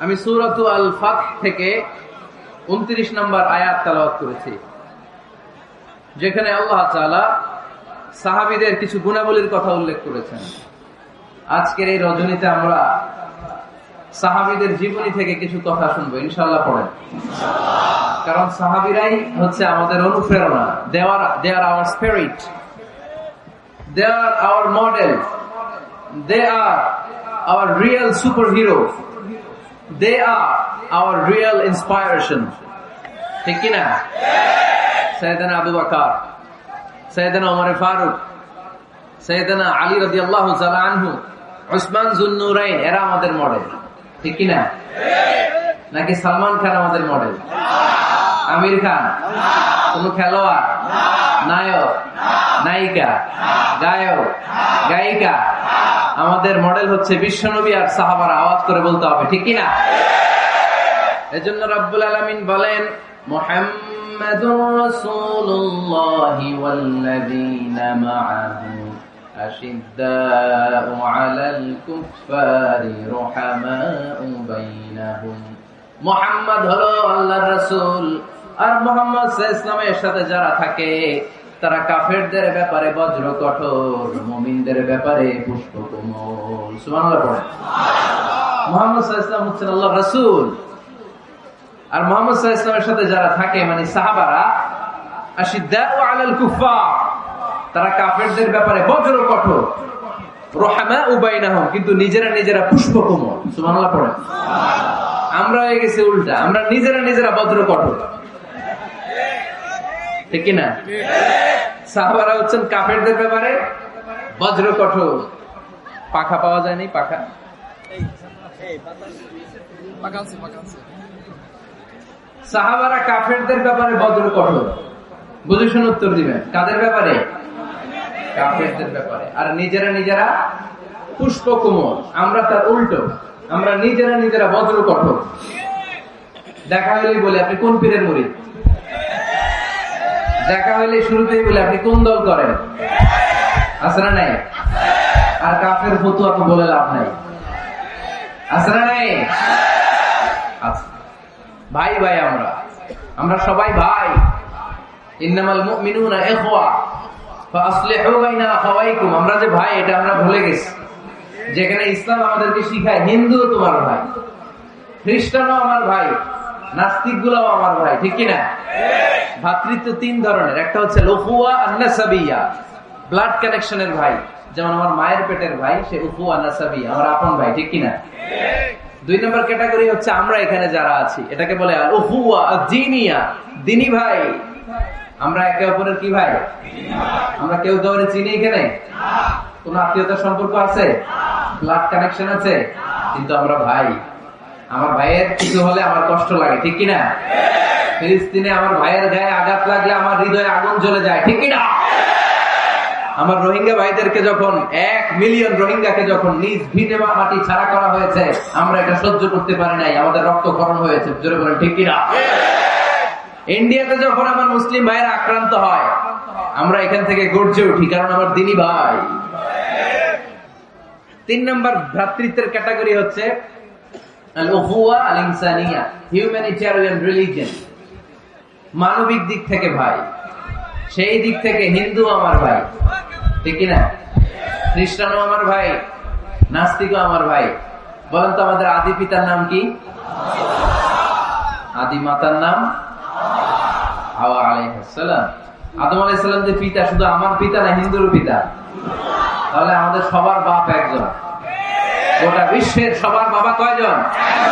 আমি সুরত আল ফাত থেকে উনত্রিশ নম্বর আয়াত তালাওয়াত করেছি। যেখানে আল্লাহ তাআলা সাহাবিদের কিছু গুণাবলীর কথা উল্লেখ করেছেন। আজকের এই রজনীতে আমরা সাহাবিদের জীবনী থেকে কিছু কথা শুনব ইনশাল্লাহ পড়েন। কারণ সাহাবিরাই হচ্ছে আমাদের অনুপ্রেরণা দেওয়ার there our spirit they are our model they are our real super hero they are our real inspiration ঠিক কিনা? সৈয়দনা আবু বাকার সৈয়দনা ওমর ফারুক সৈয়দনা আলী রাজি আল্লাহ আনহু উসমান জুন্নুরাইন এরা আমাদের মডেল ঠিক কিনা? নাকি সালমান খান আমাদের মডেল আমির খান? কোন খেলোয়াড়? নায়ক? নায়িকা গায়ক গায়িকা আমাদের মডেল হচ্ছে বিশ্বনবী আর সাহাবার আওয়াজ করে বলতে হবে ঠিক কিনা এজন্য রব্বুল আলমিন বলেন মোহাম্মদুর রাসূলুল্লাহ ওয়াল্লাযীনা মাআহু أشداء على الكفار رحماء بينهم মোহাম্মদ হলো আল্লাহর রাসূল আর মোহাম্মদ ইসলামের সাথে যারা থাকে তারা কাফেরদের ব্যাপারে বজ্র কঠোর, মুমিনদের ব্যাপারে পুষ্প কোমল পড়েন। মোহাম্মদ আর মোহাম্মদ ইসলামের সাথে যারা থাকে মানে সাহাবারা তারা কাফেরদের ব্যাপারে বজ্র কঠোর। কিন্তু নিজেরা নিজেরা পুষ্প কোমল পড়েন। আমরা হয়ে গেছে উল্টা, আমরা নিজেরা নিজেরা বজ্র কঠোর। ঠিক না? সাহাবারা হচ্ছেন কাফেরদের ব্যাপারে বজ্র কঠোর। পাখা পাওয়া যায়নি, পাখা? সাহাবারা কাফেরদের ব্যাপারে বজ্র কঠোর। বুঝে শুনে উত্তর দিবেন। কাদের ব্যাপারে? কাফেরদের ব্যাপারে। আর নিজেরা নিজেরা পুষ্প কোমল আমরা তার উল্টো। আমরা নিজেরা নিজেরা বজ্র কঠোর। দেখা হইলেই বলে, আপনি কোন পীরের মুড়ি? দেখা হইলে শুরুতেই বলে, আপনি কোন দল করেন? আছে না নাই? আর কাফের ফতুয়া তো বলে লাভ নাই। আছে না নাই? ভাই ভাই আমরা। আমরা সবাই ভাই। ইন্নামাল মুমিনুনা ইখওয়া। ফাসলিহু বাইনা আখাওয়াইকুম। আমরা যে ভাই, এটা আমরা ভুলে গেছি। যেখানে ইসলাম আমাদেরকে শিখায় হিন্দু তোমার ভাই। খ্রিস্টানও আমার ভাই। নাস্তিক গুলাও আমার ভাই, ঠিক কিনা? ভাতৃত্ব তিন ধরনের। একটা হচ্ছে লফুয়া আন্নাসাবিয়া ব্লাড কানেকশনের ভাই। যেমন আমার মায়ের পেটের ভাই, সে উফুয়া নাসাবিয়া আমার আপন ভাই, ঠিক কিনা? দুই নম্বর ক্যাটাগরি হচ্ছে আমরা এখানে যারা আছি। এটাকে বলে দিনী ভাই। আমরা একে অপরের কি ভাই? আমরা কেউ কাউরে চিনি এখানে? কোন আত্মীয়তার সম্পর্ক আছে? ব্লাড কানেকশন আছে? কিন্তু আমরা ভাই। আমার ভাইয়ের কিছু হলে আমার কষ্ট লাগে, ঠিক কিনা? ফিলিস্তিনে আমার ভাইয়ের গায়ে আঘাত লাগলে আমার হৃদয়ে আগুন জ্বলে যায়, ঠিক কিনা? আমার রোহিঙ্গা ভাইদেরকে যখন, এক মিলিয়ন রোহিঙ্গাকে যখন নিজ ভিটে মাটি ছাড়া করা হয়েছে, আমরা এটা সহ্য করতে পারি নাই, আমাদের রক্তক্ষরণ হয়েছে, জোরে বলেন, ঠিক কিনা? ইন্ডিয়াতে যখন আমার মুসলিম ভাইয়ের আক্রান্ত হয়, আমরা এখান থেকে গর্জে উঠি, কারণ আমার দিনী ভাই। তিন নম্বর ভ্রাতৃত্বের ক্যাটাগরি হচ্ছে হিউম্যানিটেরিয়ান রিলিজিয়ন মানবিক দিক থেকে ভাই। সেই দিক থেকে হিন্দু আমার ভাই। ঠিক না খ্রিস্টানও আমার ভাই। নাস্তিকও আমার ভাই। বলেন তো আমাদের আদি পিতার নাম কি? আদি মাতার নাম? হাওয়া আলাইহাল্লাম আদম আলাইসাল্লাম যে পিতা, শুধু আমার পিতা না হিন্দুর পিতা। তাহলে আমাদের সবার বাপ একজন। গোটা বিশ্বের সবার বাবা কয়জন?